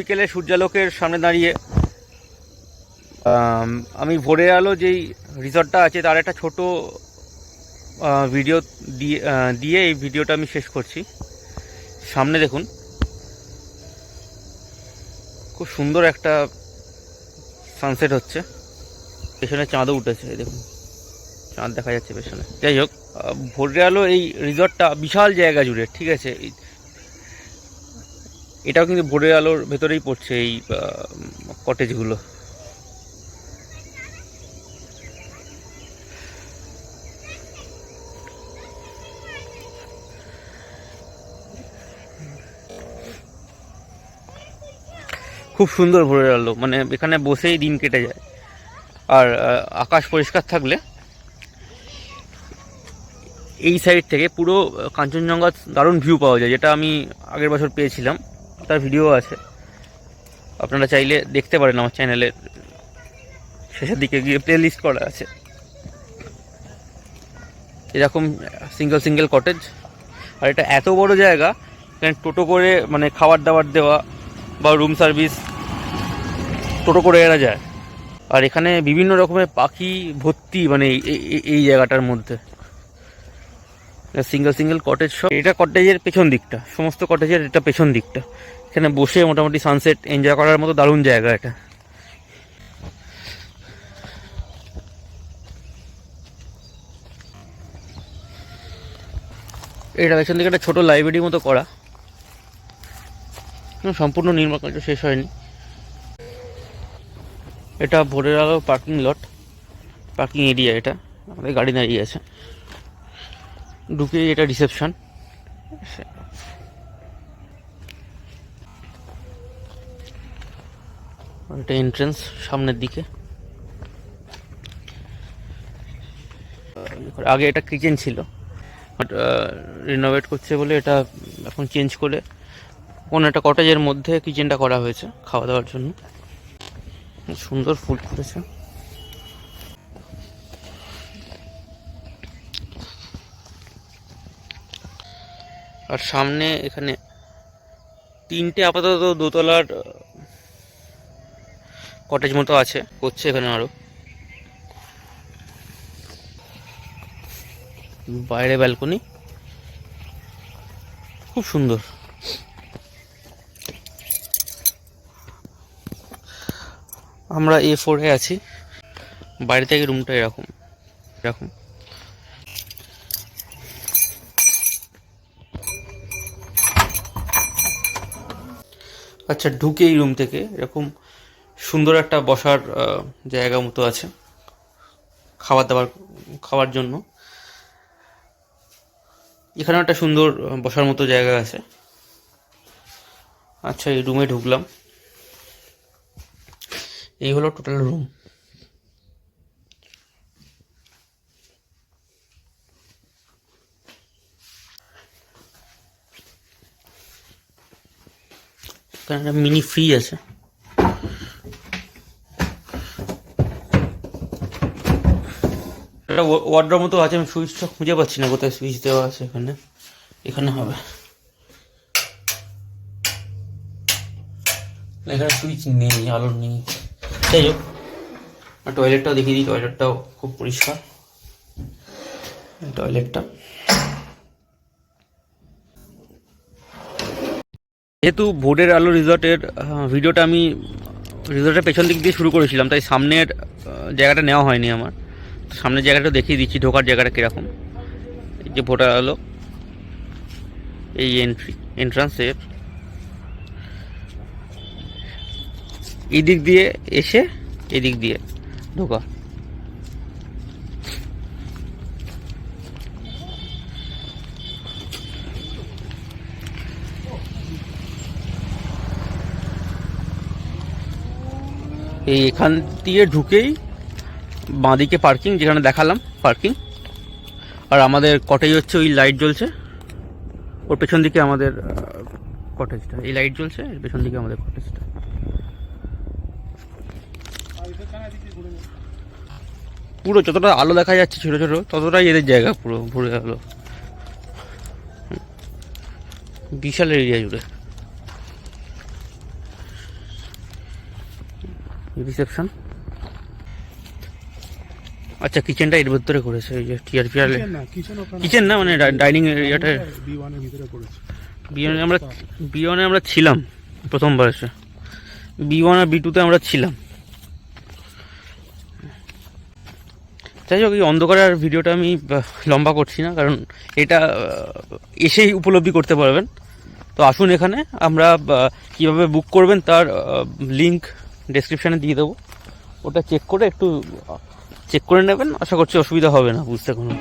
বিকেলে সূর্যালোকের সামনে দাঁড়িয়ে আম, ভোরের আলো যেই রিসর্টটা আছে তার একটা ছোট ভিডিও দিয়ে দিয়ে এই ভিডিওটা আমি শেষ করছি। সামনে দেখুন খুব সুন্দর একটা সানসেট হচ্ছে। পেছনে চাঁদও উঠেছে দেখুন চাঁদ দেখা যাচ্ছে পেছনে। যাই হোক ভোরের আলো এই রিসর্টটা বিশাল জায়গা জুড়ে ঠিক আছে? এটাও কিন্তু ভোরের আলোর ভেতরেই পড়ছে এই কটেজগুলো খুব সুন্দর ভোরের আলো মানে এখানে বসেই দিন কেটে যায়। আর আকাশ পরিষ্কার থাকলে এই সাইড থেকে পুরো আহ, কাঞ্চনজঙ্ঘার দারুণ ভিউ পাওয়া যায় যেটা আমি আগের বছর পেয়েছিলাম। তার ভিডিও আছে। আপনারা চাইলে দেখতে পারেন আমার চ্যানেলের শেষের দিকে গিয়ে প্লে লিস্ট করা আছে। এরকম সিঙ্গেল সিঙ্গেল কটেজ আর এটা এত বড় জায়গা, এখানে টোটো করে মানে খাবার দাবার দেওয়া বা রুম সার্ভিস টোটো করে এরা যায়। আর এখানে বিভিন্ন রকমের পাখি ভর্তি মানে এই- জায়গাটার মধ্যে। সিঙ্গেল সিঙ্গেল কটেজ সব এটা কটেজের পেছন দিকটা। সমস্ত কটেজের এটা পেছন দিকটা। এখানে বসে মোটামুটি সানসেট এনজয় করার মতো দারুণ জায়গা এটা। এটা পেছন দিকে একটা ছোটো লাইব্রেরির মতো করা। সম্পূর্ণ নির্মাণ কার্য শেষ হয়নি। এটা ভোরের আলো পার্কিং লট পার্কিং এরিয়া এটা। আমাদের গাড়ি দাঁড়িয়ে আছে। ঢুকে এটা রিসেপশন এটা এন্ট্রেন্স সামনের দিকে। আগে এটা কিচেন ছিল বাট রিনোভেট করছে বলে এটা এখন চেঞ্জ করে কোন একটা কটেজের মধ্যে কিচেনটা করা হয়েছে, খাওয়া দাওয়ার জন্য। সুন্দর ফুল ফুটেছে। আর সামনে এখানে তিনটে আপাতত দোতলার কটেজ মতো আছে, করছে এখানে আরও। বাইরে ব্যালকনি খুব সুন্দর। আমরা এ ফোরে আছি। বাইরে থেকে রুমটা এরকম এরকম। আচ্ছা ঢুকে এই রুম থেকে, এরকম সুন্দর একটা বসার জায়গা মতো আছে, খাবার দাবার, খাওয়ার জন্য। এখানে একটা সুন্দর বসার মতো জায়গা আছে। আচ্ছা এই রুমে ঢুকলাম। এই হলো টোটাল রুম এখানে একটা মিনি ফ্রিজ আছে। একটা ওয়ার্ডের মতো আছে, আমি সুইচটা খুঁজে পাচ্ছি না কোথায় সুইচ দেওয়া আছে এখানে। এখানে হবে। এখানে সুইচ নেই, আলো নেই। যাই হোক টয়লেটটাও দেখিয়ে দিই টয়লেটটাও খুব পরিষ্কার। টয়লেটটা যেহেতু ভোটের আলো রিসর্টের ভিডিওটা আমি রিসর্টের পেছন দিক দিয়ে শুরু করেছিলাম, তাই সামনের জায়গাটা নেওয়া হয়নি আমার। তো সামনের জায়গাটা দেখিয়ে দিচ্ছি, ঢোকার জায়গাটা কীরকম। এই যে ভোটার আলো, এই এন্ট্রি এন্ট্রান্স এর এই দিক দিয়ে এসে এদিক দিয়ে ঢোকা। এই এখান দিয়ে ঢুকেই বাঁদিকে পার্কিং যেখানে দেখালাম পার্কিং আর আমাদের কটেজ হচ্ছে ওই লাইট জ্বলছে। ওর পেছন দিকে আমাদের কটেজটা এই লাইট জ্বলছে, এর পেছন দিকে আমাদের কটেজটা পুরো যতটা আলো দেখা যাচ্ছে ছোট ছোট, ততটাই এদের জায়গা পুরো ভরে আলো। বিশাল এরিয়া জুড়ে। রিসেপশন আচ্ছা কিচেনটা এর ভিতরে করেছে এই যে কিচেন না কিচেন না মানে ডাইনিং এরিয়াটা বি ওয়ানের ভিতরে করেছে। বি আমরা বি ওয়ানে আমরা ছিলাম প্রথমবার এসে বি ওয়ান আর বি টুতে আমরা ছিলাম। যাই হোক এই অন্ধকারের ভিডিওটা আমি লম্বা করছি না কারণ এটা এসেই উপলব্ধি করতে পারবেন। তো আসুন এখানে আমরা কীভাবে বুক করবেন তার লিংক ডেসক্রিপশানে দিয়ে দেবো। ওটা চেক করে একটু চেক করে নেবেন, আশা করছি অসুবিধা হবে না, বুঝতে কোনো।